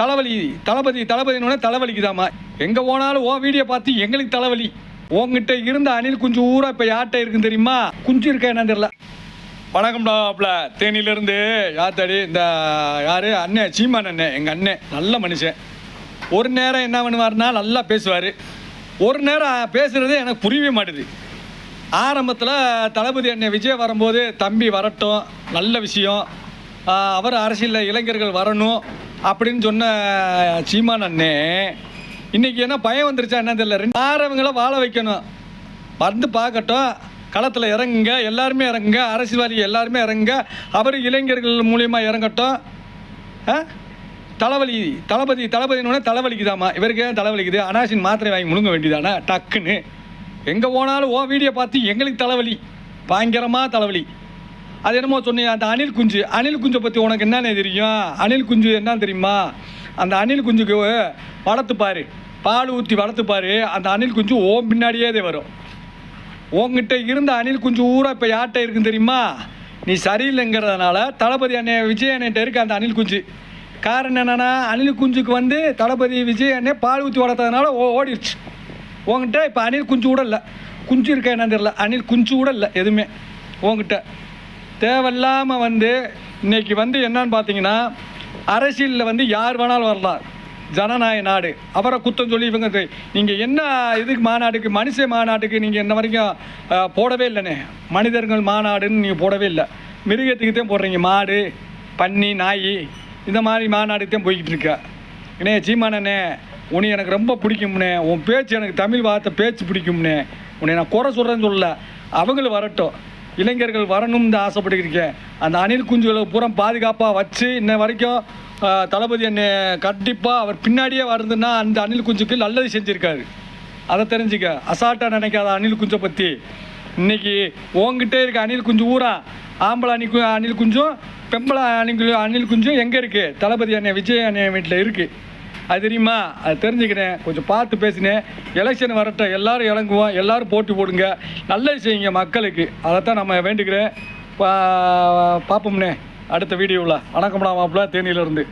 தலைவலி தளபதி தளபதினோட தலைவலிக்குதாம்மா. எங்கே போனாலும் ஓ வீடியோ பார்த்து எங்களுக்கு தலைவலி. உங்ககிட்ட இருந்த அணில் குஞ்சு ஊரா இப்போ யார்கிட்ட இருக்குன்னு தெரியுமா? குஞ்சு இருக்கா என்னன்னு தெரியல. வணக்கம்டாப்ல தேனியிலேருந்து யாத்தாடி இந்த யார்? அண்ணன் சீமான் அண்ணன் எங்கள் அண்ணன் நல்ல மனுஷன். ஒரு நேரம் என்ன பண்ணுவார்னா நல்லா பேசுவார். ஒரு நேரம் பேசுகிறது எனக்கு புரியவே மாட்டுது. ஆரம்பத்தில் தளபதி அண்ணன் விஜய் வரும்போது தம்பி வரட்டும் நல்ல விஷயம். அவர் அரசியலில் இளைஞர்கள் வரணும். அப்படின்னு சொன்ன சீமான் அண்ணே இன்னைக்கு என்ன பயம் வந்துருச்சா என்ன தெரியல. ரெண்டு ஆறவங்கள வாழ வைக்கணும். வந்து பார்க்கட்டும். களத்தில் இறங்குங்க. எல்லாருமே இறங்குங்க. அரசியல்வாதி எல்லாருமே இறங்குங்க. அவர் இளைஞர்கள் மூலியமாக இறங்கட்டும். தலைவலி தளபதி தளபதினோட தலைவலிக்குதாம்மா. இவருக்கு ஏன் தலைவலிக்குது? அனாசின் மாத்திரை வாங்கி முழுங்க வேண்டியதானே? டக்குன்னு. எங்கே போனாலும் ஓ வீடியோ பார்த்து எங்களுக்கு தலைவலி. பயங்கரமாக தலைவலி. அது என்னமோ சொன்னீங்க அந்த அணில் குஞ்சு. அணில் குஞ்சை பற்றி உனக்கு என்னென்ன தெரியும்? அணில் குஞ்சு என்ன தெரியுமா? அந்த அணில் குஞ்சுக்கு வளர்த்துப்பார் பால் ஊற்றி வளர்த்துப்பார் அந்த அணில் குஞ்சு ஓம் பின்னாடியே தான் வரும். உங்ககிட்ட இருந்த அணில் குஞ்சு ஊரா இப்போ யார்கிட்ட இருக்குன்னு தெரியுமா? நீ சரியில்லைங்கிறதுனால தளபதி அண்ணன் விஜய் அண்ணன்ட்ட இருக்க அந்த அணில் குஞ்சு. காரணம் என்னென்னா அணில் குஞ்சுக்கு வந்து தளபதி விஜய் அண்ணன் பால் ஊற்றி வளர்த்ததுனால ஓ ஓடிடுச்சு. உங்ககிட்ட இப்போ அணில் குஞ்சு கூட இல்லை. குஞ்சு இருக்கா என்னன்னு தெரியல. அணில் குஞ்சு கூட இல்லை எதுவுமே உங்ககிட்ட தேவையில்லாமல் வந்து இன்னைக்கு வந்து என்னன்னு பார்த்தீங்கன்னா அரசியலில் வந்து யார் வேணாலும் வரலாம். ஜனநாயக நாடு. அவரை குத்தம் சொல்லி இவங்க நீங்கள் என்ன இதுக்கு மாநாட்டுக்கு மனுஷ மாநாட்டுக்கு நீங்கள் என்ன வரைக்கும் போடவே இல்லைண்ணே. மனிதர்கள் மாநாடுன்னு நீங்கள் போடவே இல்லை. மிருகத்துக்கு தான் போடுறீங்க. மாடு பன்னி நாய் இந்த மாதிரி மாநாடுக்கு தான் போய்கிட்டு இருக்க. அண்ணே சீமானண்ணே உன்னை எனக்கு ரொம்ப பிடிக்கும்ண்ணே. உன் பேச்சு எனக்கு தமிழ் வார்த்தை பேச்சு பிடிக்கும்ண்ணே. உன்னை நான் குறை சொல்கிறேன்னு சொல்லல. அவங்களும் வரட்டும். இளைஞர்கள் வரணும்னு ஆசைப்பட்டுருக்கேன் அந்த அணில் குஞ்சுகளை பூரா பாதுகாப்பாக வச்சு இன்ன வரைக்கும் தளபதி என்ன கண்டிப்பாக அவர் பின்னாடியே வருதுன்னா அந்த அணில் குஞ்சுக்கு நல்லது செஞ்சுருக்காரு. அதை தெரிஞ்சுக்க. அசால்ட்டாக நினைக்காத அணில் குஞ்சை பற்றி இன்னைக்கு உங்ககிட்டே இருக்க அணில் குஞ்சு ஊரா? ஆம்பளை அணி கு- அணில் குஞ்சும் பெம்பளை அணில் அணில் குஞ்சும் எங்கே இருக்குது தளபதி அண்ணன் விஜய் அண்ணன் வீட்டில் இருக்குது அது தெரியுமா? அது தெரிஞ்சுக்கிறேன் கொஞ்சம் பார்த்து பேசினேன். எலெக்ஷன் வரட்டும் எல்லாரும் இறங்குவோம். எல்லாரும் போட்டி போடுங்க. நல்லது செய்யுங்க மக்களுக்கு. அதைத்தான் நம்ம வேண்டிக்கிறேன் பா பார்ப்போம்னே அடுத்த வீடியோவில். வணக்கம்டா மாப்பிள்ள. தேனியிலேருந்து.